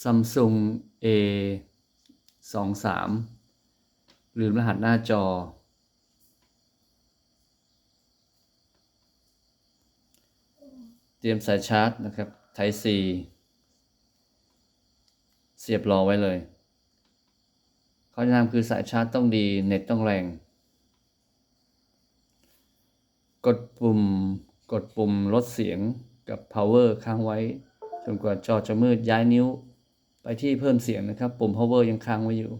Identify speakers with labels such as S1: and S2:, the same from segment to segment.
S1: Samsung A สองสามลืมรหัสหน้าจอ เตรียมสายชาร์จนะครับ Type C เสียบรอไว้เลยข้อแนะนำคือสายชาร์จต้องดี เน็ตต้องแรง กดปุ่มกดปุ่มลดเสียงกับ power ค้างไว้จนกว่าจอจะมืดย้ายนิ้ว ไปที่เพิ่มเสียงนะครับ ปุ่ม power ยังค้างไว้อยู่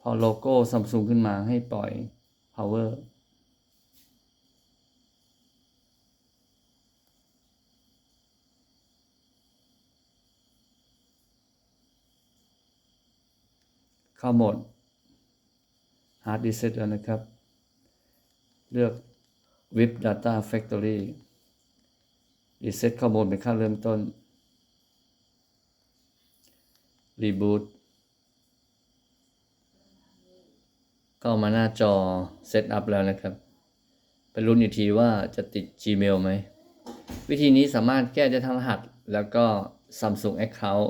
S1: พอโลโก้ Samsung ขึ้นมาให้ปล่อย power เข้าโหมด Hard Reset แล้วนะครับ เลือก VIP Data Factory Reset ข้อมูลเป็นค่าเริ่มต้น รีบูตก็มาหน้าจอเซตอัพแล้วนะครับ ไปรุ้นอีกทีว่าจะติด Gmail ไหม วิธีนี้สามารถแก้ได้ทั้งรหัส แล้วก็ Samsung Account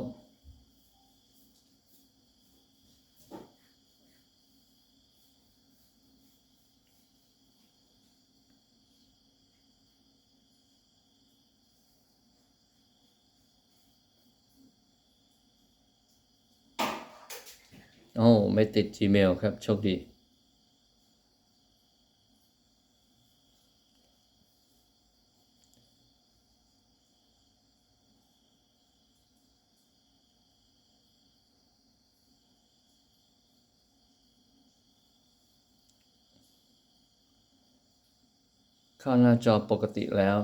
S1: โอ้ไม่ติด Gmail ครับ โชคดี เข้าหน้าจอปกติแล้ว